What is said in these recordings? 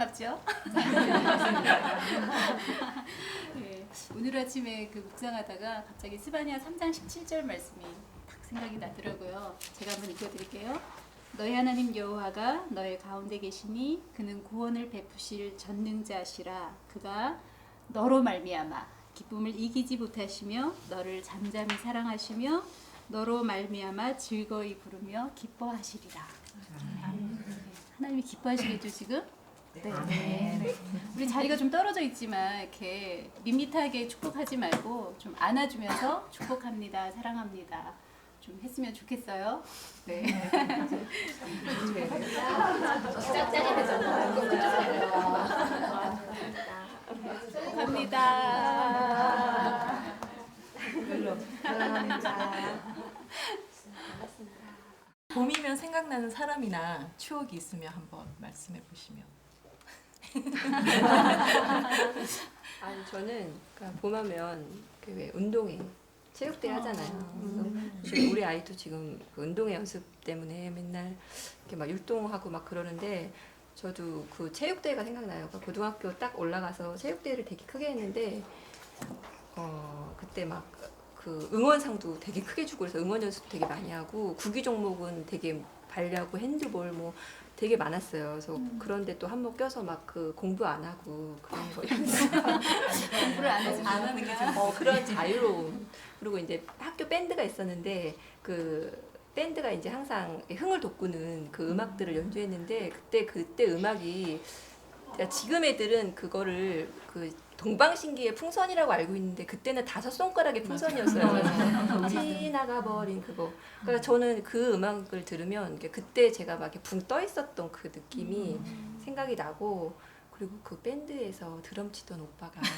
반갑죠? 네, 오늘 아침에 그 묵상하다가 갑자기 스바냐 3장 17절 말씀이 딱 생각이 나더라고요. 제가 한번 읽어드릴게요. 너희 하나님 여호와가 너의 가운데 계시니 그는 구원을 베푸실 전능자시라 그가 너로 말미암아 기쁨을 이기지 못하시며 너를 잠잠히 사랑하시며 너로 말미암아 즐거이 부르며 기뻐하시리라. 하나님이 기뻐하시겠죠 지금? 네. 우리 자리가 좀 떨어져 있지만 이렇게 밋밋하게 축복하지 말고 좀 안아주면서 축복합니다, 사랑합니다. 좀 했으면 좋겠어요. 네. 축복합니다. 봄이면 생각나는 사람이나 추억이 있으면 한번 말씀해 보시면. 아니 저는 그러니까 봄하면 그 왜 운동회 체육대 회 하잖아요. 그래서 지금 우리 아이도 지금 그 운동회 연습 때문에 맨날 이렇게 막 율동하고 막 그러는데 저도 그 체육대회가 생각나요. 그러니까 고등학교 딱 올라가서 체육대회를 되게 크게 했는데 어 그때 막 그 응원상도 되게 크게 주고 그래서 응원 연습 되게 많이 하고 구기 종목은 되게 발야구, 핸드볼 뭐 되게 많았어요. 그래서 그런데 또 한몫 껴서 막 그 공부 안 하고 그런 거 공부를 안 해서 안 하는 게 좀. 어, 그런 자유로움. 그리고 이제 학교 밴드가 있었는데 그 밴드가 이제 항상 흥을 돋구는 그 음악들을 연주했는데 그때 그때 음악이 그러니까 지금 애들은 그거를 그 동방신기의 풍선이라고 알고 있는데 그때는 다섯 손가락의 풍선이었어요. 지나가 버린 그거. 그러니까 저는 그 음악을 들으면 그때 제가 막 이렇게 붕 떠 있었던 그 느낌이 생각이 나고 그리고 그 밴드에서 드럼 치던 오빠가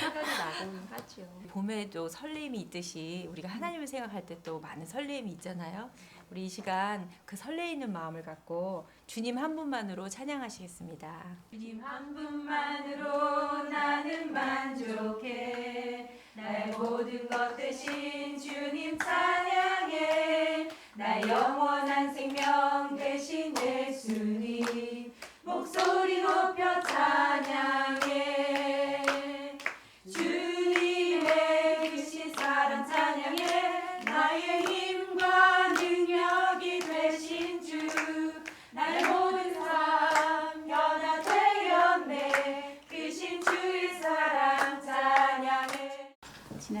생각이 나곤 하죠. 봄에도 설렘이 있듯이 우리가 하나님을 생각할 때 또 많은 설렘이 있잖아요. 우리 이 시간 그 설레이는 마음을 갖고 주님 한 분만으로 찬양하시겠습니다. 주님 한 분만으로 나는 만족해. 나의 모든 것 대신 주님 찬양해. 나 영원한 생명 대신 예수님 목소리 높여 찬양해. 주님의 크신 사랑 찬양해. 나의 힘과 능력이 되신 주 나의 모든 삶 변화되었네 크신 주의 사랑 찬양해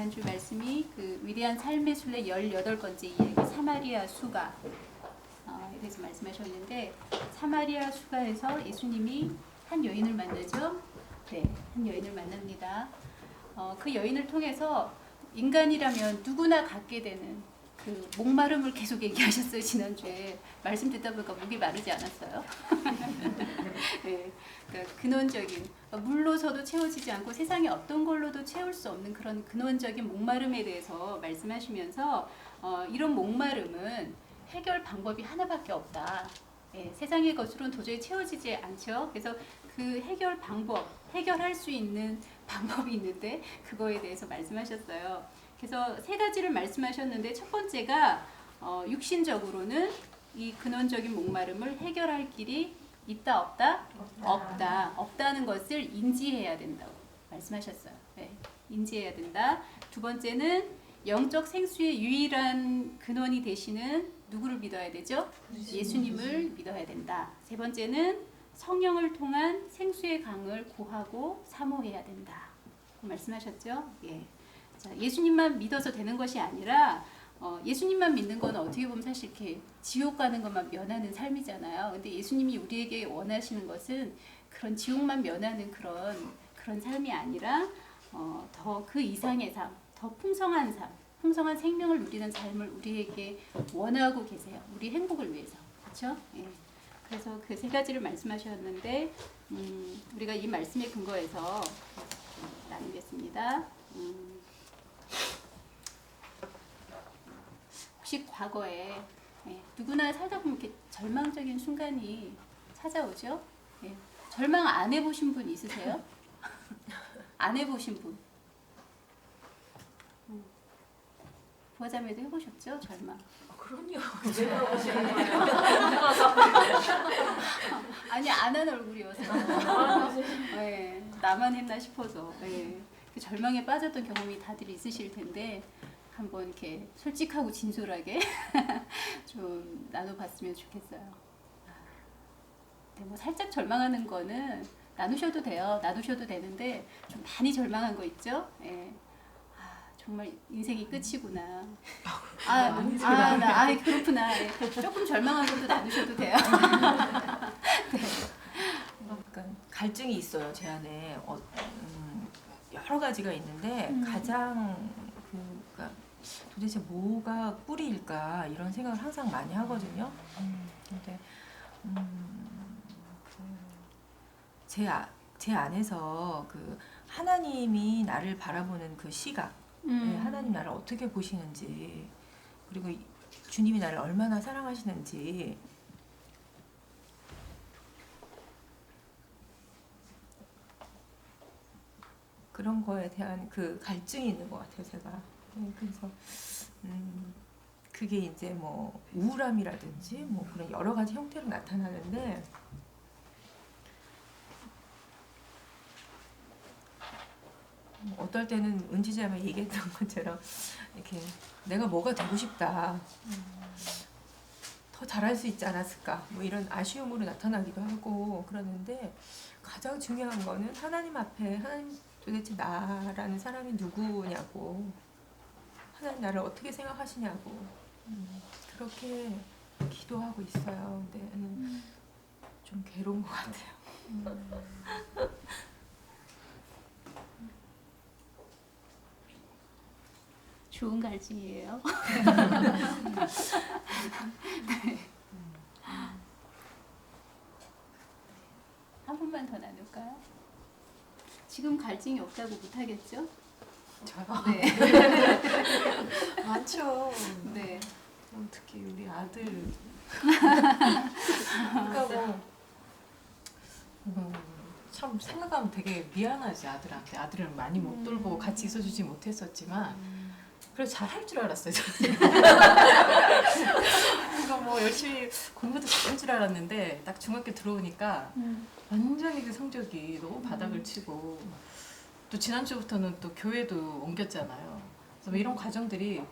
지난주 말씀이 그 위대한 삶의 순례 18번째 이야기 사마리아 수가 어, 에 대해서 말씀하셨는데 사마리아 수가에서 예수님이 한 여인을 만나죠. 네, 한 여인을 만납니다. 어, 그 여인을 통해서 인간이라면 누구나 갖게 되는 그 목마름을 계속 얘기하셨어요 지난주에 말씀 듣다 보니까 목이 마르지 않았어요. 네, 그러니까 근원적인 물로서도 채워지지 않고 세상에 어떤 걸로도 채울 수 없는 그런 근원적인 목마름에 대해서 말씀하시면서 어, 이런 목마름은 해결 방법이 하나밖에 없다. 예, 세상의 것으로는 도저히 채워지지 않죠. 그래서 그 해결 방법, 해결할 수 있는 방법이 있는데 그거에 대해서 말씀하셨어요. 그래서 세 가지를 말씀하셨는데 첫 번째가 어, 육신적으로는 이 근원적인 목마름을 해결할 길이 있다 없다 없다 없다 는 것을 인지해야 된다고 말씀하셨어요. 네, 인지해야 된다. 두 번째는 영적 생수의 유일한 근원이 되시는 누구를 믿어야 되죠? 예수님을 믿어야 된다. 세 번째는 성령을 통한 생수의 강을 구하고 사모해야 된다. 말씀하셨죠? 예. 자, 예수님만 믿어서 되는 것이 아니라 어, 예수님만 믿는 건 어떻게 보면 사실 이렇게 지옥 가는 것만 면하는 삶이잖아요. 근데 예수님이 우리에게 원하시는 것은 그런 지옥만 면하는 그런 그런 삶이 아니라 어, 더 그 이상의 삶, 더 풍성한 삶, 풍성한 생명을 누리는 삶을 우리에게 원하고 계세요. 우리 행복을 위해서. 그렇죠? 예. 그래서 그 세 가지를 말씀하셨는데 음, 우리가 이 말씀에 근거해서 좀 나누겠습니다. 음, 혹시 과거에 예, 누구나 살다 보면 이렇게 절망적인 순간이 찾아오죠? 예, 절망 안 해보신 분 있으세요? 안 해보신 분? 음, 부하자매도 해보셨죠? 절망. 그럼요. 아니 안 한 얼굴이어서 네, 나만 했나 싶어서 네. 그 절망에 빠졌던 경험이 다들 있으실 텐데 한번 이렇게 솔직하고 진솔하게 좀 나눠봤으면 좋겠어요. 아, 네, 뭐 살짝 절망하는 거는 나누셔도 돼요. 나누셔도 되는데 좀 많이 절망한 거 있죠? 예. 아, 정말 인생이 끝이구나. 아, 아, 나, 아, 그렇구나. 예. 조금 절망한 것도 나누셔도 돼요. 그러니까 갈증이 있어요 제 안에 어, 음, 여러 가지가 있는데 음. 가장 도대체 뭐가 뿌리일까 이런 생각을 항상 많이 하거든요. 음, 근데 음, 그, 제, 아, 제 안에서 그 하나님이 나를 바라보는 그 시각, 음. 네, 하나님 나를 어떻게 보시는지 그리고 이- 주님이 나를 얼마나 사랑하시는지 그런 거에 대한 그 갈증이 있는 것 같아요 제가 네, 그래서 음, 그게 이제 뭐 우울함이라든지 뭐 그런 여러 가지 형태로 나타나는데 뭐 어떨 때는 은지자매 얘기했던 것처럼 이렇게 내가 뭐가 되고 싶다. 더 잘할 수 있지 않았을까? 뭐 이런 아쉬움으로 나타나기도 하고 그러는데 가장 중요한 거는 하나님 앞에 하나님 도대체 나라는 사람이 누구냐고 하나님 나를 어떻게 생각하시냐고 음, 그렇게 기도하고 있어요. 근데 음, 좀 괴로운 것 같아요. 좋은 갈증이에요. 네. 한 번만 더 나눌까요? 지금 갈증이 없다고 못하겠죠? 저요? 네. 많죠. 네. 음, 특히 우리 아들. 그러니까 뭐, 음, 참 생각하면 되게 미안하지 아들한테 아들을 많이 못 돌보고 같이 있어주지 못했었지만 그래도 잘할 줄 알았어요 저는. 그러니까 뭐 열심히 공부도 잘할 줄 알았는데 딱 중학교 들어오니까 완전히 그 성적이 너무 바닥을 치고 또 지난주부터는 또 교회도 옮겼잖아요. 그래서 뭐 이런 과정들이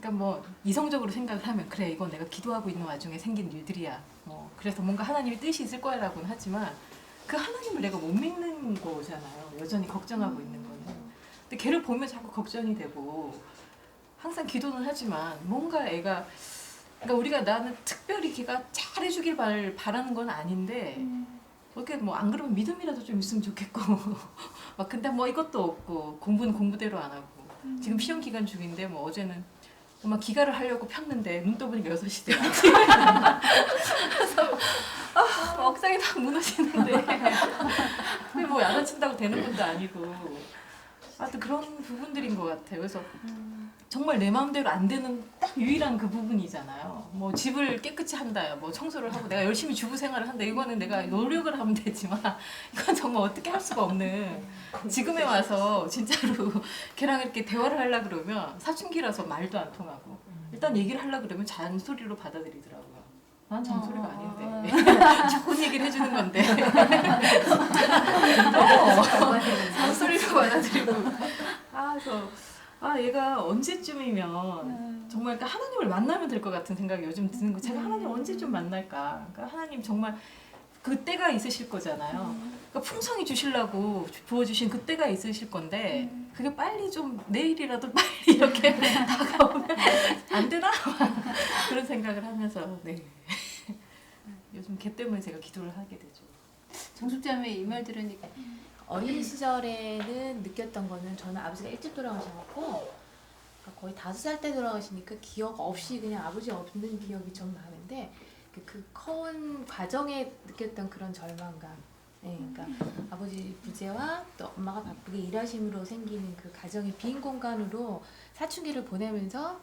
그러니까 뭐 이성적으로 생각을 하면 그래 이건 내가 기도하고 있는 와중에 생긴 일들이야. 뭐 그래서 뭔가 하나님의 뜻이 있을 거야라고는 하지만 그 하나님을 내가 못 믿는 거잖아요. 여전히 걱정하고 있는 거는. 근데 걔를 보면 자꾸 걱정이 되고 항상 기도는 하지만 뭔가 애가 그러니까 우리가 나는 특별히 걔가 잘해주길 바, 바라는 건 아닌데 이렇게 뭐 안 그러면 믿음이라도 좀 있으면 좋겠고 막 근데 뭐 이것도 없고 공부는 공부대로 안 하고 지금 시험 기간 중인데 뭐 어제는 막 기가를 하려고 폈는데 눈 떠보니까 6시더라고요 그래서 아, 막 억상이 다 무너지는데. 근데 뭐 야단친다고 되는 것도 아니고 하여튼 그런 부분들인 것 같아요. 그래서 정말 내 마음대로 안 되는 딱 유일한 그 부분이잖아요. 뭐 집을 깨끗이 한다, 뭐 청소를 하고 내가 열심히 주부 생활을 한다. 이거는 내가 노력을 하면 되지만 이건 정말 어떻게 할 수가 없는 지금에 와서 진짜로 걔랑 이렇게 대화를 하려 그러면 사춘기라서 말도 안 통하고 일단 얘기를 하려 그러면 잔소리로 받아들이더라고요. 난 잔소리가 아닌데. 좋은 얘기를 해주는 건데. 어, 잔소리로 받아들이고 아 그래서 아 얘가 언제쯤이면 정말 그러니까 하나님을 만나면 될 것 같은 생각이 요즘 드는 거. 제가 하나님 언제쯤 만날까? 그러니까 하나님 정말 그 때가 있으실 거잖아요. 그러니까 풍성히 주시려고 부어주신 그 때가 있으실 건데 그게 빨리 좀 내일이라도 빨리 이렇게 다가오면 안 되나? 그런 생각을 하면서 네. 요즘 걔 때문에 제가 기도를 하게 되죠. 정숙자매 이말 들으니까 어린 시절에는 느꼈던 거는 저는 아버지가 일찍 돌아가셔갖고 그러니까 거의 다섯 살 때 돌아가시니까 기억 없이 그냥 아버지 없는 기억이 좀 많은데 그- 그 커온 과정에 느꼈던 그런 절망감. 예, 그러니까 아버지 부재와 또 엄마가 바쁘게 일하심으로 생기는 그 가정의 빈 공간으로 사춘기를 보내면서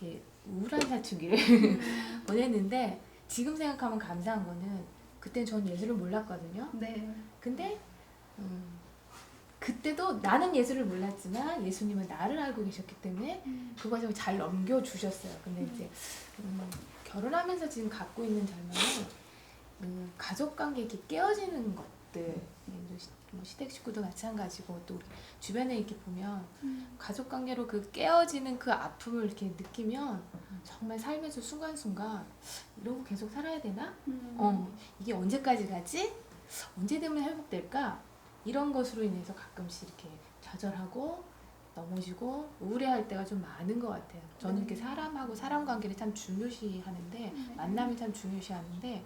이렇게 우울한 사춘기를 보냈는데 지금 생각하면 감사한 거는 그때 전 예수를 몰랐거든요. 네. 근데 음, 그때도 나는 예수를 몰랐지만 예수님은 나를 알고 계셨기 때문에 그 과정을 잘 넘겨주셨어요. 근데 이제 음, 결혼하면서 지금 갖고 있는 절망은 음, 가족 관계 이렇게 깨어지는 것들 들어 시- 뭐 시댁 식구도 마찬가지고 또 주변에 이렇게 보면 가족 관계로 그 깨어지는 그 아픔을 이렇게 느끼면 정말 삶에서 순간순간 이러고 계속 살아야 되나? 어, 이게 언제까지 가지? 언제 되면 회복될까? 이런 것으로 인해서 가끔씩 이렇게 좌절하고 넘어지고 우울해할 때가 좀 많은 것 같아요. 저는 이렇게 사람하고 사람 관계를 참 중요시하는데 만남을 참 중요시하는데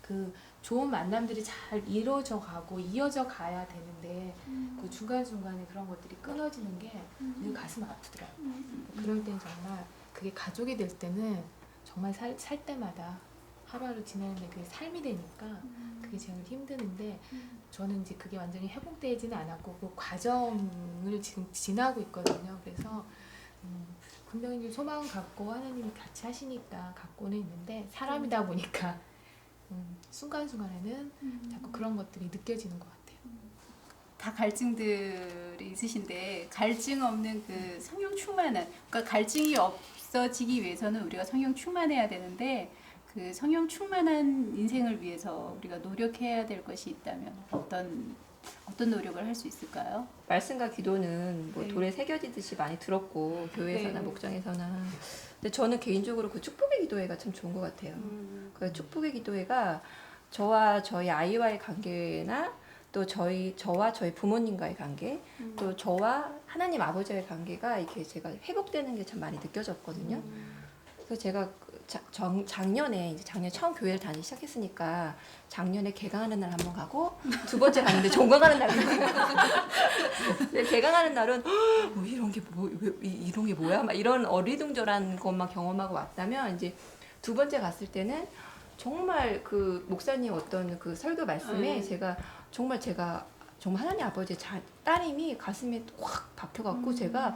그 좋은 만남들이 잘 이루어져 가고 이어져 가야 되는데 그 중간 중간에 그런 것들이 끊어지는 게 늘 가슴 아프더라고요. 그럴 땐 정말 그게 가족이 될 때는 정말 살, 살 때마다 하루하루 지내는데 그게 삶이 되니까 그게 제일 힘드는데 저는 이제 그게 완전히 회복되지는 않았고 그 과정을 지금 지나고 있거든요. 그래서 음, 분명히 이제 소망 갖고 하나님이 같이 하시니까 갖고는 있는데 사람이다 보니까 음, 순간순간에는 자꾸 그런 것들이 느껴지는 것 같아요. 다 갈증들이 있으신데 갈증 없는 그 성령 충만한 그러니까 갈증이 없어지기 위해서는 우리가 성령 충만해야 되는데 그 성령 충만한 인생을 위해서 우리가 노력해야 될 것이 있다면 어떤 어떤 노력을 할 수 있을까요? 말씀과 기도는 뭐 네. 돌에 새겨지듯이 많이 들었고 교회에서나 네. 목장에서나 근데 저는 개인적으로 그 축복의 기도회가 참 좋은 것 같아요. 그 축복의 기도회가 저와 저희 아이와의 관계나 또 저희 저와 저희 부모님과의 관계 또 저와 하나님 아버지의 관계가 이렇게 제가 회복되는 게 참 많이 느껴졌거든요. 그래서 제가 그 자- 정, 작년에 이제 작년 처음 교회를 다니기 시작했으니까 작년에 개강하는 날 한 번 가고 두 번째 갔는데 종강하는 날이 근데 개강하는 날은 뭐 이런 게 뭐 이런 게 뭐야 막 이런 어리둥절한 것만 경험하고 왔다면 이제 두 번째 갔을 때는 정말 그 목사님 어떤 그 설교 말씀에 음. 제가 정말 제가 정말 하나님 아버지의 자, 따님이 가슴에 확 박혀갖고 제가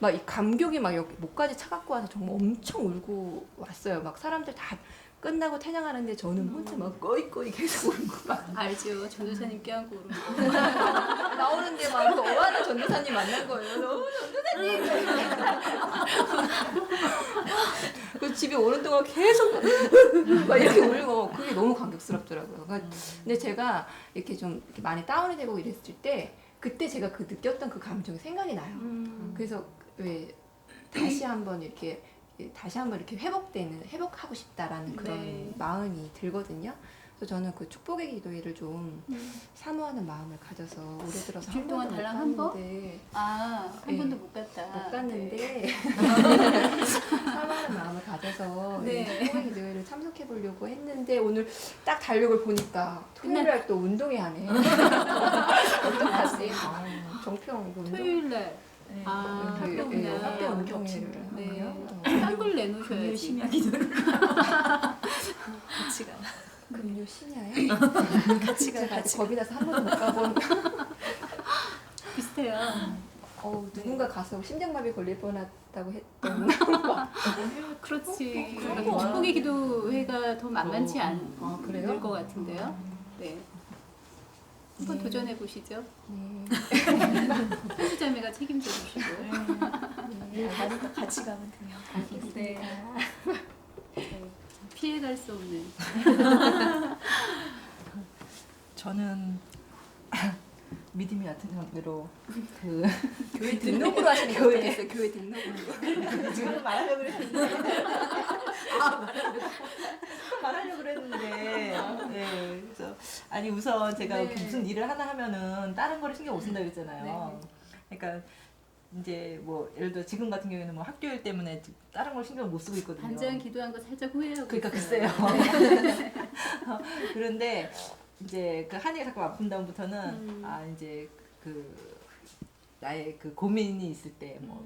막 이 감격이 막 여기 목까지 차갖고 와서 정말 엄청 울고 왔어요. 막 사람들 다 끝나고 찬양하는데 저는 혼자 막 꺼이꺼이 계속 울고 막 알죠. 전도사님 껴안고 오르고 나오는데 막 너와는 전도사님 만난 거예요. 너무 전도사님. 그 집에 오는 동안 계속 막 이렇게 울고 그게 너무 감격스럽더라고요. 그러니까 근데 제가 이렇게 좀 이렇게 많이 다운이 되고 이랬을 때 그때 제가 그 느꼈던 그 감정이 생각이 나요. 그래서 왜 다시 한번 이렇게 다시 한번 이렇게 회복되는 회복하고 싶다라는 그런 네. 마음이 들거든요. 그래서 저는 그 축복의 기도회를 좀 사모하는 마음을 가져서 올해 들어서 한 동안 달랑 한 번? 아한 네. 번도 못 갔다. 못 갔는데 사모하는 마음을 가져서 네. 이 축복의 기도회를 참석해 보려고 했는데 오늘 딱 달력을 보니까 토요일 날또 운동회 하네. 어떡하지? 아, 정평 그 운동. 토요일 날 네. 아, 그, 학교 예, 운동. 학교 운동회를 네. 하고요. 어. 딴걸 내놓으셔야지. 같이 가. 금요 신야에 같이 가. 아직 겁이 나서 한 번도 못 가본 비슷해요. 어, 누군가 가서 심장마비 걸릴 뻔했다고 했던 그렇지. 그런 그러니까 거 축복의 기도회가 더 만만치 어. 않을 아 그래요? 것 같은데요. 네. 한번 네. 도전해 보시죠. 네. 손주자매가 책임져 주시고. 네. 다른 같이 가면 돼요. 네. 피해갈 수 없는. 저는 믿음이 같은 장르로 그 교회 등록으로 하시는 게 어떻겠어요? 교회 등록으로. 지금 말하려고 그랬는데 말하려고 그랬는데 네, 그래서 아니 우선 제가 네. 무슨 일을 하나 하면은 다른 거를 신경 못 쓴다 그랬잖아요. 그러니까 이제 뭐 예를 들어 지금 같은 경우에는 뭐 학교 일 때문에 다른 걸 신경 못 쓰고 있거든요. 반장 기도한 거 살짝 후회하고 그러니까 있어요. 글쎄요. 어, 그런데 이제 그 한이가 자꾸 아픈 다음부터는 음. 아 이제 그 나의 그 고민이 있을 때뭐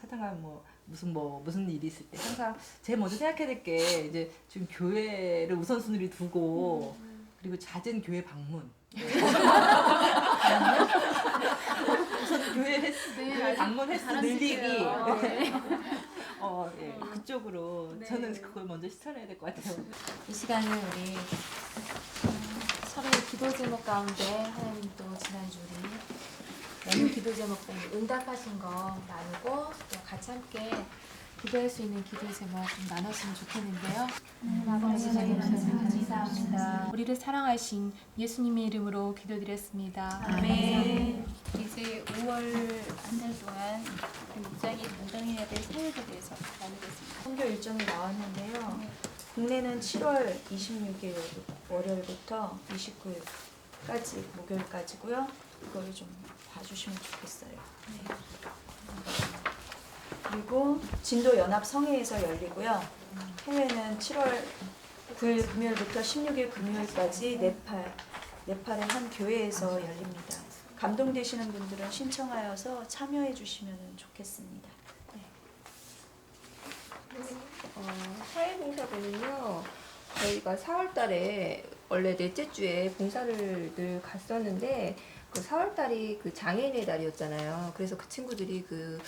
하여튼간 뭐 무슨 뭐 무슨 일이 있을 때 항상 제일 먼저 생각해야 될 게 이제 지금 교회를 우선순위를 두고 그리고 잦은 교회 방문. 네. 우선 교회 횟수, 네, 교회 아주 방문 횟수 늘리기. 잘하시네요. 네. 어, 예, 그쪽으로 네. 저는 그걸 먼저 실천해야 될 것 같아요. 이 시간은 우리 음, 서로의 기도 제목 가운데 하나님 또 지난주 우리 오늘 기도 제목 때문에 응답하신 거 나누고 또 같이 함께 기도할 수 있는 기도 제목 좀 나눴으면 좋겠는데요. 아버지 하나님 감사합니다. 우리를 사랑하신 예수님의 이름으로 기도드렸습니다. 아멘. 이제 5월 한 달 동안 우리 목장이 감당해야 될 사역에 대해서 나누겠습니다. 선교 일정이 나왔는데요. 국내는 7월 26일 월요일부터 29일까지 목요일까지고요. 이거를 좀 봐주시면 좋겠어요. 네. 그리고 진도 연합 성회에서 열리고요. 해외는 7월 9일 금요일부터 16일 금요일까지 네팔 네팔의 한 교회에서 열립니다. 감동되시는 분들은 신청하여서 참여해 주시면 좋겠습니다. 어, 사회봉사부는요 저희가 4월달에 원래 넷째 주에 봉사를 늘 갔었는데 그 4월달이 그 장애인의 달이었잖아요. 그래서 그 친구들이 그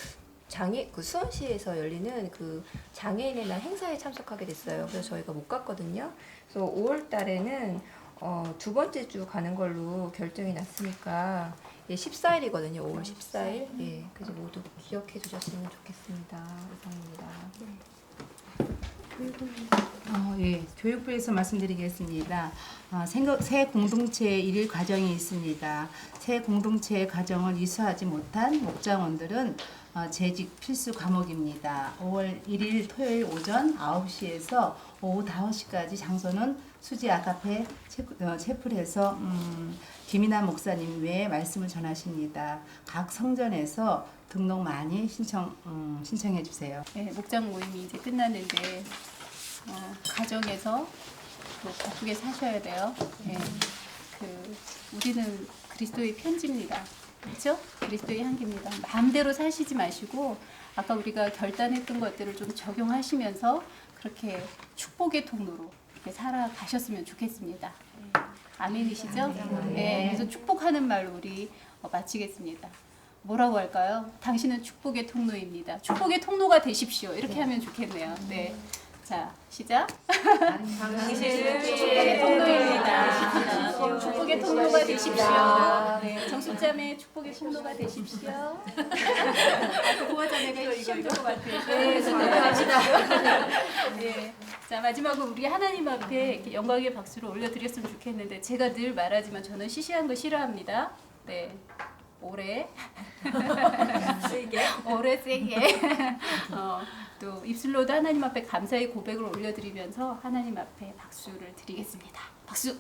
장애 그 수원시에서 열리는 그 장애인의 날 행사에 참석하게 됐어요. 그래서 저희가 못 갔거든요. 그래서 5월달에는 어, 두 번째 주 가는 걸로 결정이 났으니까 예, 14일이거든요. 5월 14일. 예, 그래서 모두 기억해 주셨으면 좋겠습니다. 이상입니다. 어, 예, 교육부에서 말씀드리겠습니다. 어, 생각, 새 공동체 일일 과정이 있습니다. 새 공동체 과정을 이수하지 못한 목장원들은 어, 재직 필수 과목입니다. 5월 1일 토요일 오전 9시에서 오후 5시까지 장소는 수지 아카페 채- 어, 채플에서 음, 김이나 목사님 외에 말씀을 전하십니다. 각 성전에서 등록 많이 신청 음, 신청해 주세요. 네, 목장 모임이 이제 끝났는데 어, 가정에서 또 바쁘게 사셔야 돼요. 네, 그 우리는 그리스도의 편지입니다. 그렇죠? 그리스도의 향기입니다. 마음대로 사시지 마시고 아까 우리가 결단했던 것들을 좀 적용하시면서 그렇게 축복의 통로로 이렇게 살아가셨으면 좋겠습니다. 아멘이시죠? 네, 그래서 축복하는 말로 우리 어, 마치겠습니다. 뭐라고 할까요? 당신은 축복의 통로입니다. 축복의 통로가 되십시오. 이렇게 하면 좋겠네요. 네. 자, 시작. 당신은 축복의 통로입니다. 통로가 되십시오. 네, 정수짬의 축복의 통로가 되십시오. 아, 그거 전에가 시험 볼것 같아요. 네, 네. 자, 마지막으로 우리 하나님 앞에 이렇게 영광의 박수를 올려드렸으면 좋겠는데 제가 늘 말하지만 저는 시시한 거 싫어합니다. 네. 오래 세게 오래 세게 어, 또 입술로도 하나님 앞에 감사의 고백을 올려드리면서 하나님 앞에 박수를 드리겠습니다. 박수.